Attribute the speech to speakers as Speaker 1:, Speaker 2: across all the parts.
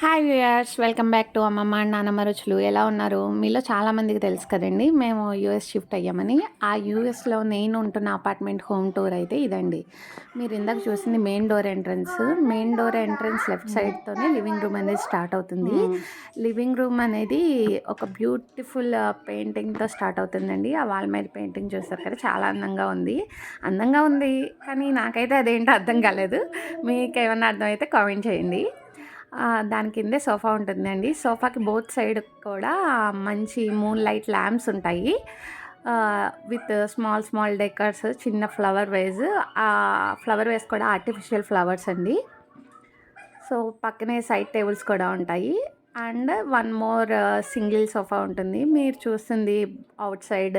Speaker 1: Hi viewers welcome back to అమ్మమ్మ and నానమ్మ రుచులు. ఎలా ఉన్నారు? మీలో చాలామందికి తెలుసు కదండి మేము యూఎస్ షిఫ్ట్ అయ్యామని. ఆ యూఎస్లో నేను ఉంటున్న అపార్ట్మెంట్ హోమ్ టూర్ అయితే ఇదండి. మీరు ఇందాక చూసింది main door entrance. Main door entrance left సైడ్తోనే living room అనేది స్టార్ట్ అవుతుంది. లివింగ్ రూమ్ అనేది ఒక బ్యూటిఫుల్ పెయింటింగ్తో స్టార్ట్ అవుతుందండి. ఆ వాల్ మీద పెయింటింగ్ చూస్తారు కదా చాలా అందంగా ఉంది. అందంగా ఉంది కానీ నాకైతే అదేంటో అర్థం కాలేదు. మీకు ఏమన్నా అర్థమైతే కామెంట్ చేయండి. దాని కిందే సోఫా ఉంటుందండి. సోఫాకి బోత్ సైడ్ కూడా మంచి మూన్ లైట్ ల్యాంప్స్ ఉంటాయి. విత్ స్మాల్ స్మాల్ డెకర్స్ చిన్న ఫ్లవర్ వేజ్ ఆ ఫ్లవర్ వేస్ కూడా ఆర్టిఫిషియల్ ఫ్లవర్స్ అండి. సో పక్కనే సైడ్ టేబుల్స్ కూడా ఉంటాయి. And one more single sofa ఉంటుంది. మీరు చూస్తుంది అవుట్ సైడ్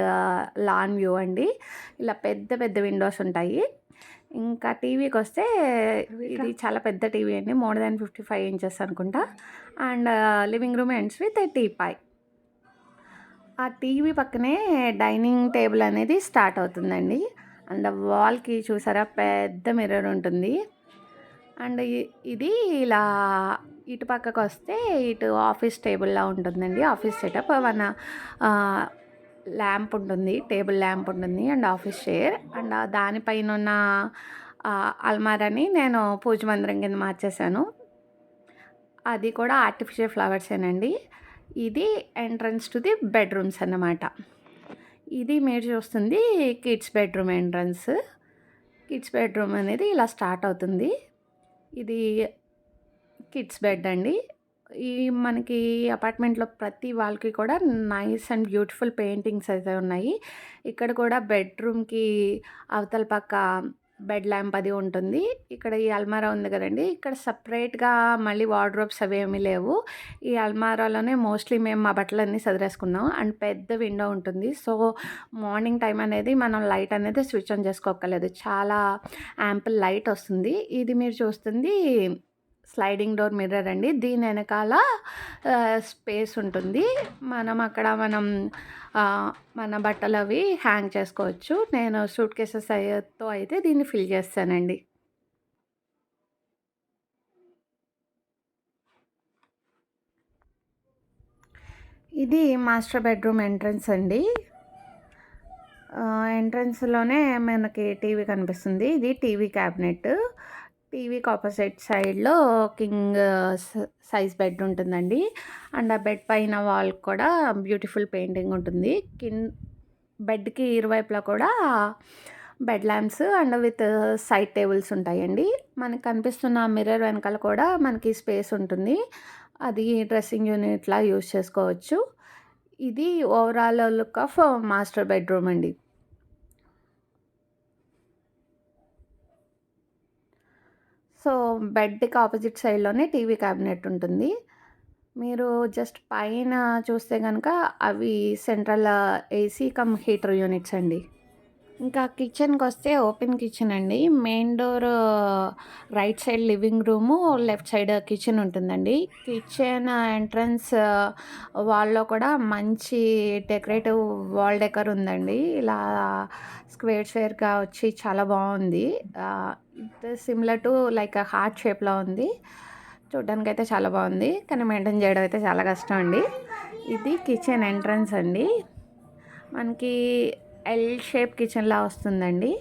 Speaker 1: లాన్ వ్యూ అండి. ఇలా పెద్ద పెద్ద విండోస్ ఉంటాయి. ఇంకా టీవీకి వస్తే ఇది చాలా పెద్ద టీవీ అండి. More than fifty five inches అనుకుంటా. And living room ends with teapoy ఆ టీవీ పక్కనే డైనింగ్ టేబుల్ అనేది స్టార్ట్ అవుతుందండి. అండ్ వాల్కి చూసారా? పెద్ద మిర్రర్ ఉంటుంది. అండ్ ఇది ఇలా ఇటు పక్కకు వస్తే ఇటు ఆఫీస్ టేబుల్లా ఉంటుందండి. Office setup. వన్ ల్యాంప్ ఉంటుంది టేబుల్ ల్యాంప్ ఉంటుంది అండ్ ఆఫీస్ చైర్. అండ్ దానిపైన ఉన్న అల్మారాని నేను పూజ మందిరం కింద మార్చేశాను. అది కూడా ఆర్టిఫిషియల్ ఫ్లవర్సేనండి ఇది ఎంట్రన్స్ టు ది బెడ్రూమ్స్ అన్నమాట. ఇది మీరు చూస్తుంది kids bedroom entrance kids bedroom అనేది ఇలా స్టార్ట్ అవుతుంది. ఇది కిడ్స్ బెడ్ అండి. ఈ మనకి అపార్ట్మెంట్లో ప్రతి వాళ్ళకి కూడా నైస్ అండ్ బ్యూటిఫుల్ పెయింటింగ్స్ అయితే ఉన్నాయి. ఇక్కడ కూడా బెడ్రూమ్కి అవతల పక్క బెడ్ ల్యాంప్ అది ఉంటుంది. ఇక్కడ ఈ అల్మారా ఉంది కదండి ఇక్కడ సపరేట్గా మళ్ళీ వార్డ్రోబ్స్ అవి ఏమీ లేవు. ఈ అల్మారాలోనే మోస్ట్లీ మేము మా బట్టలన్నీ సదిరేసుకున్నాం. అండ్ పెద్ద విండో ఉంటుంది. సో మార్నింగ్ టైం అనేది మనం లైట్ అనేది స్విచ్ ఆన్ చేసుకోక్కర్లేదు. చాలా యాంపుల్ లైట్ వస్తుంది. ఇది మీరు చూస్తుంది స్లైడింగ్ డోర్ మిర్రర్ అండి. దీని వెనకాల స్పేస్ ఉంటుంది. మనం అక్కడ మనం మన బట్టలు అవి హ్యాంగ్ చేసుకోవచ్చు. నేను సూట్ కేసెస్తో అయితే దీన్ని ఫిల్ చేస్తానండి. ఇది మాస్టర్ బెడ్రూమ్ ఎంట్రన్స్ అండి. ఎంట్రన్స్లోనే మనకి టీవీ కనిపిస్తుంది. ఇది టీవీ క్యాబినెట్ టీవీకి ఆపోజిట్ సైడ్లో కింగ్ సైజ్ బెడ్ ఉంటుందండి. అండ్ ఆ బెడ్ పైన వాల్ కూడా బ్యూటిఫుల్ పెయింటింగ్ ఉంటుంది. కింద బెడ్కి ఇరువైపులా కూడా bed lamps and with side tables ఉంటాయండి. మనకు కనిపిస్తున్న మిర్రర్ వెనకాల కూడా మనకి స్పేస్ ఉంటుంది. అది డ్రెస్సింగ్ యూనిట్లా యూజ్ చేసుకోవచ్చు. ఇది overall look of master bedroom అండి. సో బెడ్కి ఆపోజిట్ సైడ్లోనే టీవీ క్యాబినెట్ ఉంటుంది. మీరు జస్ట్ పైన చూస్తే కనుక అవి central AC cum heater units అండి. ఇంకా కిచెన్కి వస్తే ఓపెన్ కిచెన్ అండి. Main door right side living room left side kitchen ఉంటుందండి. కిచెన్ ఎంట్రన్స్ వాల్లో కూడా మంచి డెకరేటివ్ వాల్ డెకర్ ఉందండి. ఇలా స్క్వేర్ స్క్వేర్గా వచ్చి చాలా బాగుంది. సిమిలర్ టు లైక్ హార్ట్ షేప్లో ఉంది. చూడ్డానికి అయితే చాలా బాగుంది. కానీ మెయింటైన్ చేయడం అయితే చాలా కష్టం అండి. ఇది కిచెన్ ఎంట్రన్స్ అండి. మనకి ఎల్ షేప్ కిచెన్లా వస్తుందండి.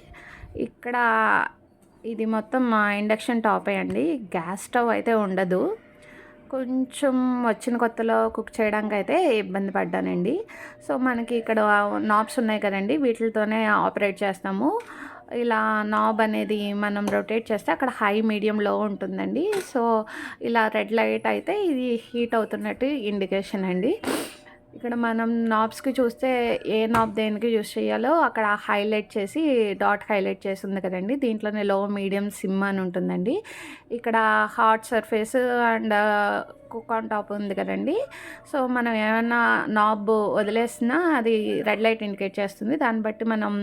Speaker 1: ఇక్కడ ఇది మొత్తం ఇండక్షన్ టాపే అండి. గ్యాస్ స్టవ్ అయితే ఉండదు. కొంచెం వచ్చిన కొత్తలో కుక్ చేయడానికి అయితే ఇబ్బంది పడ్డానండి. సో మనకి ఇక్కడ నాబ్స్ ఉన్నాయి కదండి వీటితోనే ఆపరేట్ చేస్తాము. ఇలా నాబ్ అనేది మనం రొటేట్ చేస్తే అక్కడ హై మీడియం లో ఉంటుందండి. సో ఇలా రెడ్ లైట్ అయితే ఇది హీట్ అవుతున్నట్టు ఇండికేషన్ అండి. ఇక్కడ మనం నాబ్స్కి చూస్తే ఏ నాబ్ దేనికి యూస్ చేయాలో అక్కడ హైలైట్ చేసి డాట్ హైలైట్ చేసి ఉంది కదండి. దీంట్లోనే లో మీడియం సిమ్ అని ఉంటుందండి. ఇక్కడ hot surface and cook on top ఉంది కదండి. సో మనం ఏమైనా నాబ్ వదిలేసినా అది రెడ్ లైట్ ఇండికేట్ చేస్తుంది. దాన్ని బట్టి మనం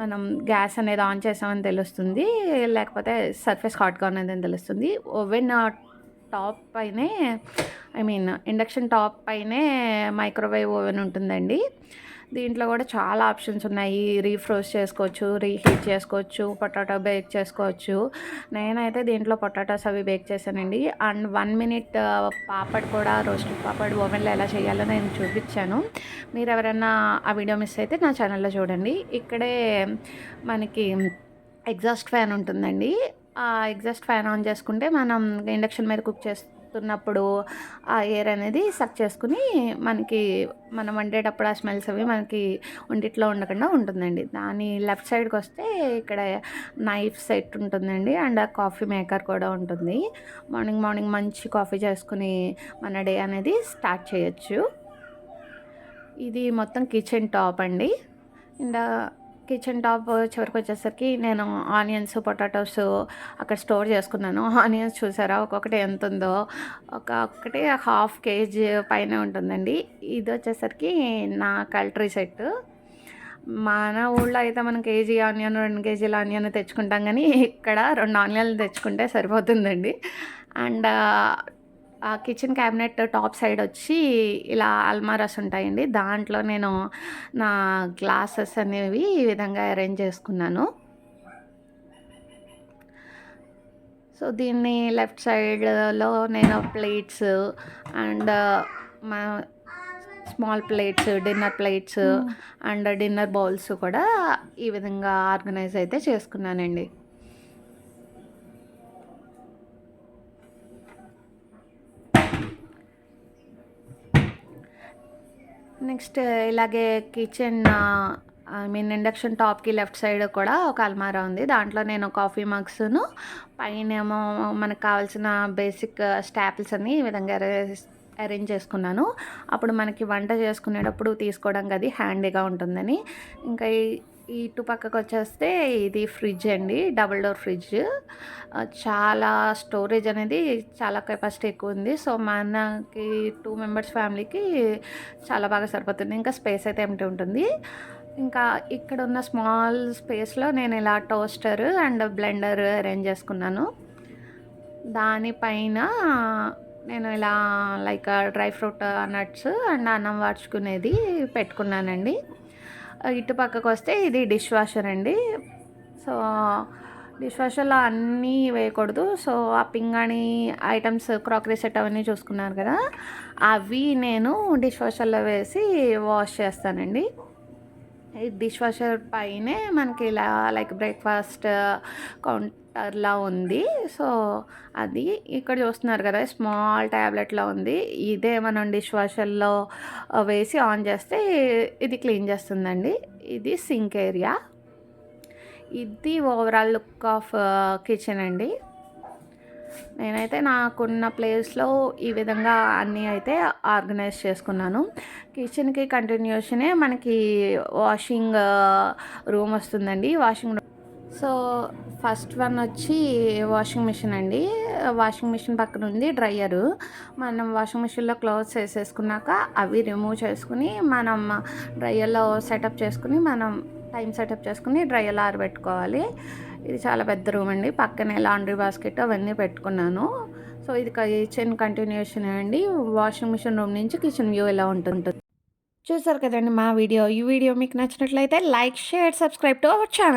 Speaker 1: మనం గ్యాస్ అనేది ఆన్ చేసామని తెలుస్తుంది. లేకపోతే సర్ఫేస్ హాట్గా ఉన్నదని తెలుస్తుంది. ఓవెన్ టాప్ పైనే ఐ మీన్ ఇండక్షన్ టాప్ పైనే మైక్రోవేవ్ ఓవెన్ ఉంటుందండి. దీంట్లో కూడా చాలా ఆప్షన్స్ ఉన్నాయి. రీఫ్రోజ్ చేసుకోవచ్చు రీహీట్ చేసుకోవచ్చు పొటాటో బేక్ చేసుకోవచ్చు. నేనైతే దీంట్లో పొటాటోస్ అవి బేక్ చేశానండి. అండ్ వన్ మినిట్ పాపడ్ కూడా రోస్ట్ పాపడ్ ఓవెన్లో ఎలా చేయాలో నేను చూపించాను. మీరు ఎవరైనా ఆ వీడియో మిస్ అయితే నా ఛానల్లో చూడండి. ఇక్కడే మనకి ఎగ్జాస్ట్ ఫ్యాన్ ఉంటుందండి. ఆ ఎగ్జాస్ట్ ఫ్యాన్ ఆన్ చేసుకుంటే మనం ఇండక్షన్ మీద కుక్ చేస్తున్నప్పుడు ఆ ఎయిర్ అనేది సక్ చేసుకుని మనకి మనం వండేటప్పుడు ఆ స్మెల్స్ అవి మనకి ఒంటిట్లో ఉండకుండా ఉంటుందండి. దాని లెఫ్ట్ సైడ్కి వస్తే ఇక్కడ నైఫ్ సెట్ ఉంటుందండి అండ్ కాఫీ మేకర్ కూడా ఉంటుంది. మార్నింగ్ మార్నింగ్ మంచి కాఫీ చేసుకుని మన డే అనేది స్టార్ట్ చేయొచ్చు. ఇది మొత్తం కిచెన్ టాప్ అండి. అండ్ కిచెన్ టాప్ చివరికి వచ్చేసరికి నేను ఆనియన్స్ పొటాటోస్ అక్కడ స్టోర్ చేసుకున్నాను. ఆనియన్స్ చూసారా? ఒక్కొక్కటి ఎంత ఉందో? ఒక ఒక్కటి హాఫ్ కేజీ పైన ఉంటుందండి. ఇది వచ్చేసరికి నా కల్టరీ సెట్. మన ఊళ్ళో అయితే మనం కేజీ ఆనియన్ రెండు కేజీల ఆనియన్ తెచ్చుకుంటాం కానీ ఇక్కడ రెండు ఆనియన్లు తెచ్చుకుంటే సరిపోతుందండి. And kitchen cabinet top side వచ్చి ఇలా అల్మారాస్ ఉంటాయండి. దాంట్లో నేను నా గ్లాసెస్ అనేవి ఈ విధంగా అరేంజ్ చేసుకున్నాను. సో దీన్ని లెఫ్ట్ సైడ్లో నేను ప్లేట్స్ అండ్ మా small plates dinner plates and dinner bowls కూడా ఈ విధంగా ఆర్గనైజ్ అయితే చేసుకున్నానండి. నెక్స్ట్ ఇలాగే కిచెన్ ఐ మీన్ ఇండక్షన్ టాప్కి లెఫ్ట్ సైడ్ కూడా ఒక అల్మారా ఉంది. దాంట్లో నేను కాఫీ మగ్స్ను పైన ఏమో మనకు కావాల్సిన బేసిక్ స్టాపిల్స్ అన్ని ఈ విధంగా అరేంజ్ చేసుకున్నాను. అప్పుడు మనకి వంట చేసుకునేటప్పుడు తీసుకోవడానికి అది హ్యాండీగా ఉంటుందని. ఇంకా ఈ ఇటు పక్కకు వచ్చేస్తే ఇది ఫ్రిడ్జ్ అండి డబుల్ డోర్ ఫ్రిడ్జ్ చాలా స్టోరేజ్ అనేది చాలా కెపాసిటీ ఎక్కువ ఉంది సో మనకి టూ మెంబర్స్ ఫ్యామిలీకి చాలా బాగా సరిపోతుంది. ఇంకా స్పేస్ అయితే ఏమిటి ఉంటుంది. ఇంకా ఇక్కడ ఉన్న స్మాల్ స్పేస్లో నేను ఇలా టోస్టర్ అండ్ బ్లెండర్ అరేంజ్ చేసుకున్నాను. దానిపైన నేను ఇలా like dry fruit nuts and అన్నం వాడ్చుకునేది పెట్టుకున్నానండి. ఇటు పక్కకు వస్తే ఇది డిష్ వాషర్ అండి. సో డిష్ వాషర్లో అన్నీ వేయకూడదు. సో ఆ పింగాణి ఐటమ్స్ క్రాకరీ సెట్ అవన్నీ చూసుకున్నారు కదా అవి నేను డిష్ వాషర్లో వేసి వాష్ చేస్తానండి. డిష్ వాషర్ పైనే మనకి ఇలా లైక్ బ్రేక్ఫాస్ట్ కౌంటర్లా ఉంది. సో అది ఇక్కడ చూస్తున్నారు కదా స్మాల్ ట్యాబ్లెట్లో ఉంది. ఇదే మనం డిష్ వాషర్లో uh, వేసి ఆన్ చేస్తే ఇది క్లీన్ చేస్తుందండి. ఇది సింక్ ఏరియా. ఇది overall look of uh, kitchen అండి. నేనైతే నాకున్న ప్లేస్లో ఈ విధంగా అన్నీ అయితే ఆర్గనైజ్ చేసుకున్నాను. కిచెన్కి కంటిన్యూషనే మనకి వాషింగ్ రూమ్ వస్తుందండి. Washing room. So first one వచ్చి వాషింగ్ మిషన్ అండి. వాషింగ్ మిషన్ పక్కన ఉంది డ్రయరు. మనం వాషింగ్ మిషన్లో క్లోత్స్ వేసేసుకున్నాక అవి రిమూవ్ చేసుకుని మనం డ్రయర్లో సెటప్ చేసుకుని మనం టైం సెటప్ చేసుకుని ఎలా ఆరబెట్టుకోవాలి ఇది చాలా పెద్ద రూమ్ అండి. పక్కనే లాండ్రీ బాస్కెట్ అవన్నీ పెట్టుకున్నాను. సో ఇది కిచెన్ కంటిన్యూషన్ అండి. వాషింగ్ మిషన్ రూమ్ నుంచి కిచెన్ వ్యూ ఎలా ఉంటుంది. చూసారు కదండి మా వీడియో. ఈ వీడియో మీకు నచ్చినట్లయితే like share subscribe to our channel.